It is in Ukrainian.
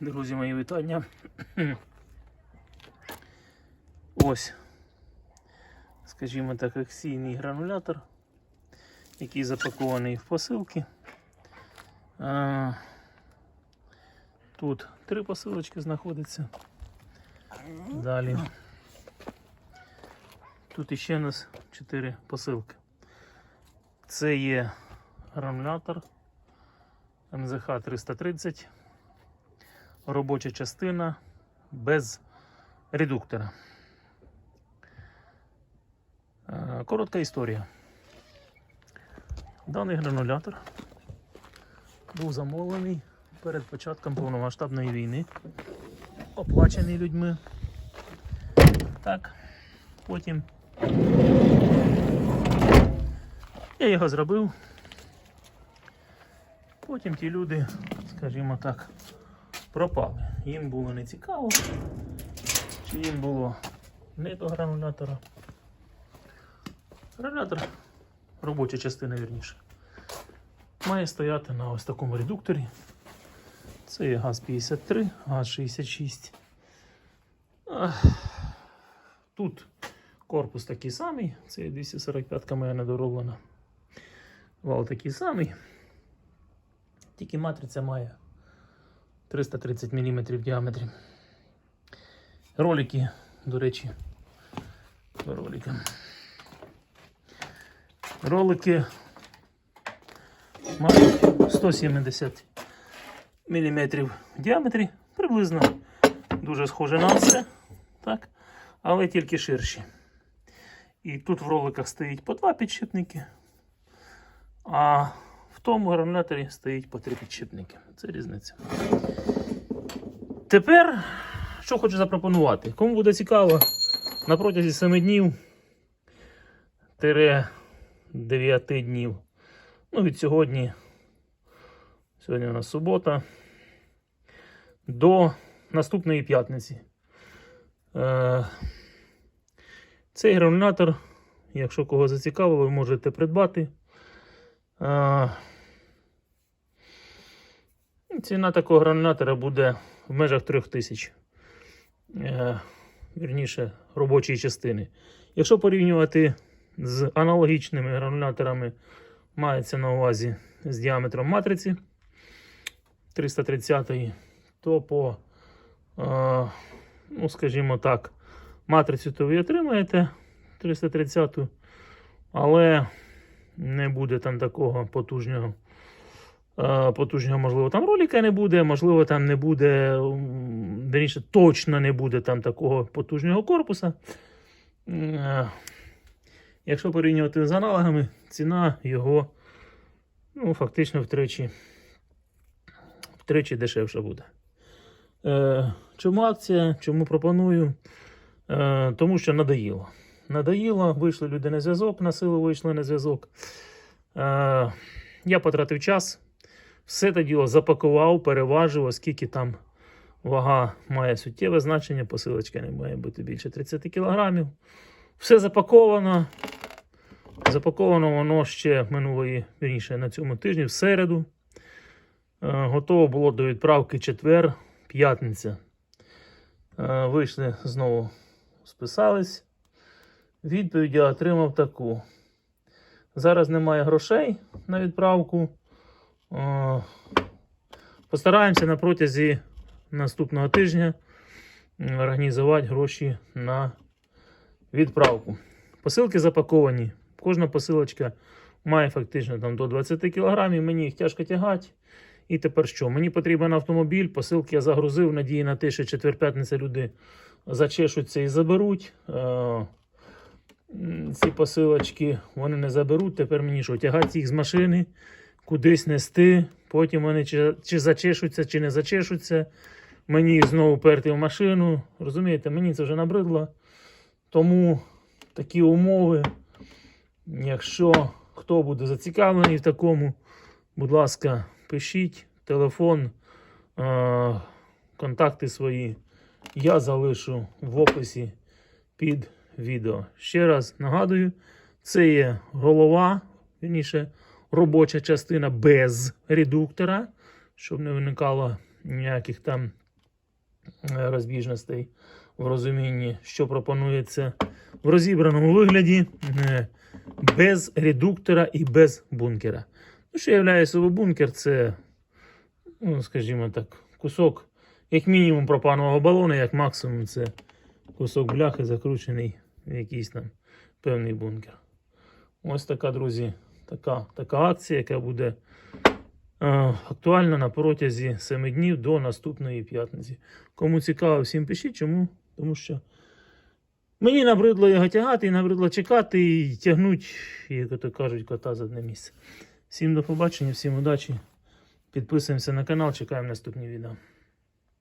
Друзі, мої вітання. Ось, скажімо так, акційний гранулятор, який запакований в посилки. Тут три посилочки знаходяться. Далі. Тут іще у нас чотири посилки. Це є гранулятор МЗХ 330 робоча частина без редуктора. Е, Коротка історія. Даний гранулятор був замовлений перед початком повномасштабної війни, оплачений людьми. Так, потім я його зробив. Потім ті люди, скажімо так, пропали. Їм було не цікаво, чи їм було не до гранулятора. Гранулятор, робоча частина вірніше, має стояти на ось такому редукторі. Це є газ 53, газ 66. Тут корпус такий самий, це є 245 моя недороблена. Вал такий самий. Тільки матриця має 330 мм в діаметрі. Ролики, до речі, по роликам. Ролики мають 170 мм в діаметрі, приблизно дуже схоже на це, так? але тільки ширші. І тут в роликах стоїть по два підшипники, а тому грануляторі стоїть по три підшипники. Це різниця. Тепер, що хочу запропонувати? Кому буде цікаво, на протязі 7 днів тире 9 днів. Ну, від сьогодні, сьогодні у нас субота, до наступної п'ятниці. Е, Цей гранулятор, якщо кого зацікавило, ви можете придбати. Ціна такого гранулятора буде в межах 3000. Е, вірніше, робочої частини. Якщо порівнювати з аналогічними грануляторами, мається на увазі з діаметром матриці 330, то по, е, ну, скажімо так, матрицю то ви отримаєте 330, але не буде там такого потужного. Е, Потужного, можливо, там ролика не буде, можливо, там не буде, м, вірніше, точно не буде там такого потужного корпуса. Е, Якщо порівнювати з аналогами, ціна його ну, фактично втричі, втричі дешевша буде. Е, Чому акція? Чому пропоную? Тому що надоїло. Надоїло, вийшли люди на зв'язок, на силу вийшли на зв'язок. Я потратив час, все те діло запакував, переважив, оскільки там вага має суттєве значення, посилочка не має бути більше 30 кг. Все запаковано. Запаковано воно ще минулої, вірніше, на цьому тижні, в середу. Е, Готово було до відправки четвер, п'ятниця. Е, Вийшли знову, списались. Відповідь я отримав таку. Зараз немає грошей на відправку. Постараємося на протязі наступного тижня організувати гроші на відправку. Посилки запаковані. Кожна посилочка має фактично там до 20 кг. Мені їх тяжко тягати. І тепер що? Мені потрібен автомобіль, посилки я загрузив, надії на те, що четвер-п'ятниця люди зачешуться і заберуть. Е, Ці посилочки вони не заберуть. Тепер мені що, тягати їх з машини, кудись нести. Потім вони чи, чи зачешуться, чи не зачешуться. Мені знову перти в машину. Розумієте, мені це вже набридло. Тому такі умови. Якщо хто буде зацікавлений в такому, будь ласка, пишіть телефон, е- контакти свої. Я залишу в описі під відео. Ще раз нагадую, це є голова, вірніше, робоча частина без редуктора, щоб не виникало ніяких там е, розбіжностей в розумінні, що пропонується в розібраному вигляді е, без редуктора і без бункера. Ну, що являє собою бункер, це, ну, скажімо так, кусок, як мінімум, пропанового балона, як максимум, це кусок бляхи, закручений в якийсь там певний бункер. Ось така, друзі, така, така акція, яка буде е, актуальна на протязі 7 днів до наступної п'ятниці. Кому цікаво, всім пишіть. Чому? Тому що мені набридло його тягати, і набридло чекати і тягнуть, як то кажуть, кота з одне місце. Всім до побачення, всім удачі. Підписуємося на канал, чекаємо наступні відео.